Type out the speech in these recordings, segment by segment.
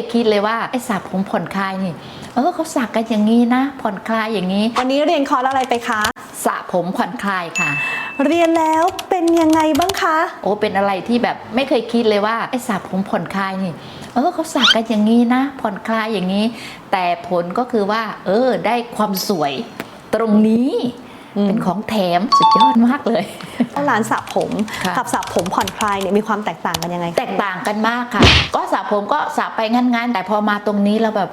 ยคิดเลยว่าไอ้สระผมผ่อนคลายนี่ เออเขาสักกันอย่างนี้นะ ผ่อนคลายอย่างนี้ วันนี้เรียนคอร์สอะไรไปคะสระผมผ่อนคลายค่ะ เรียนแล้วเป็นยังไงบ้างคะ โอ้เป็นอะไรที่แบบไม่เคยคิดเลยว่าไอ้สระผมผ่อนคลายนี่ เออเขาสักกันอย่างนี้นะ ผ่อนคลายอย่างนี้ แต่ผลก็คือว่า เออ ได้ความสวยตรงนี้อืมเป็นของแถมสุดยอดมากเลย ร้านสระผมค่ะกับสระผมผ่อนคลายเนี่ยมีความแตกต่างกันยังไงคะแตกต่างกันมากค่ะ ก็สระผมก็สระไปงั้นๆแต่พอมาตรงนี้เราแบบ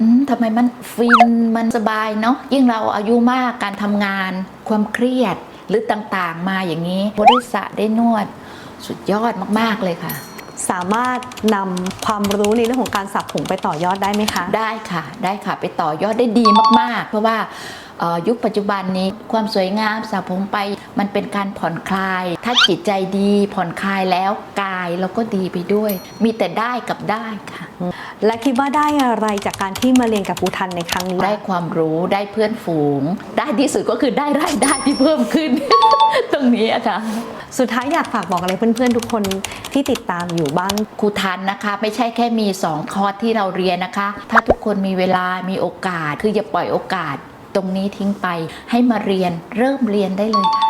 อืมทำไมมันฟินมันสบายเนาะยิ่งเราอายุมากการทำงาน ความเครียดหรือต่างๆ มาอย่างนี้พอได้สระได้นวด สุดยอดมากๆเลยค่ะ สามารถนำความรู้ในเรื่องของการสระผมไปต่อยอดได้ไหมคะ ได้ค่ะ ได้ค่ะ ไปต่อยอดได้ดีมาก ๆ เพราะว่าเอ่อยุคปัจจุบันนี้ความสวยงามสระผมไปมันเป็นการผ่อนคลาย ถ้าจิตใจดีผ่อนคลายแล้วกายเราก็ดีไปด้วย มีแต่ได้กับได้ค่ะ และคิดว่าได้อะไรจากการที่มาเรียนกับปูทันในครั้งนี้ได้ความรู้ได้เพื่อนฝูง ได้ที่สุดก็คือได้รายได้ที่เพิ่มขึ้น นี้อาจารย์สุดท้ายอยากฝากบอกอะไรเพื่อนๆ ทุกคนที่ติดตามอยู่บ้างครูทันนะคะ ไม่ใช่แค่มี 2 คอร์สที่เราเรียนนะคะ ถ้าทุกคนมีเวลามีโอกาส คืออย่าปล่อยโอกาสตรงนี้ทิ้งไป ให้มาเรียนเริ่มเรียนได้เลยค่ะ